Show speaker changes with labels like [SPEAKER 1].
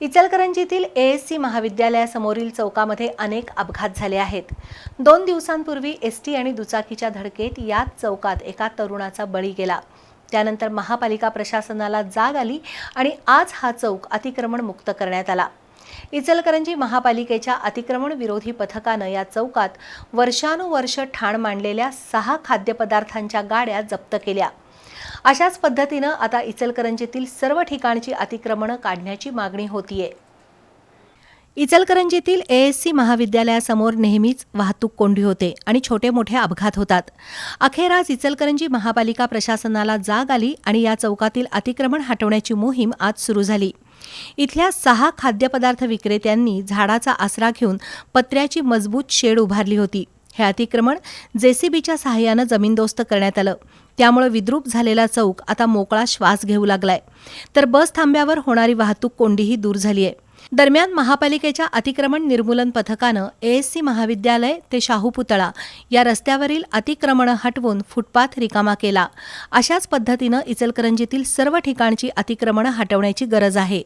[SPEAKER 1] इचलकरंजीतील A S C महाविद्यालयासमोरील चौकामध्ये अनेक अपघात झाले आहेत. दोन दिवसांपूर्वी एस टी आणि दुचाकीच्या धडकेत याच चौकात एका तरुणाचा बळी गेला. त्यानंतर महापालिका प्रशासनाला जाग आली आणि आज हा चौक अतिक्रमण मुक्त करण्यात आला. इचलकरंजी महापालिकेच्या अतिक्रमण विरोधी पथकानं या चौकात वर्षानुवर्ष ठाण मांडलेल्या सहा खाद्यपदार्थांच्या गाड्या जप्त केल्या. अशाच पद्धतीनं आता इचलकरंजीतील सर्व ठिकाणची अतिक्रमणं काढण्याची मागणी होतीये. इचलकरंजीतील ए एस सी महाविद्यालयासमोर नेहमीच वाहतूक कोंडी होते आणि छोटे मोठे अपघात होतात. अखेर आज इचलकरंजी महापालिका प्रशासनाला जाग आली आणि या चौकातील अतिक्रमण हटवण्याची मोहीम आज सुरू झाली. इथल्या सहा खाद्यपदार्थ विक्रेत्यांनी झाडाचा आसरा घेऊन पत्र्याची मजबूत शेड उभारली होती. हे अतिक्रमण जेसीबीच्या सहाय्यानं जमीनदोस्त करण्यात आलं. त्यामुळे विद्रूप झालेला चौक आता मोकळा श्वास घेऊ लागलाय. तर बस थांब्यावर होणारी वाहतूक कोंडीही दूर झाली आहे दरम्यान महापालिकेच्या अतिक्रमण निर्मूलन पथकानं एएससी महाविद्यालय ते शाहू पुतळा या रस्त्यावरील अतिक्रमणं हटवून फुटपाथ रिकामा केला. अशाच पद्धतीनं इचलकरंजीतील सर्व ठिकाणची अतिक्रमणं हटवण्याची गरज आहे.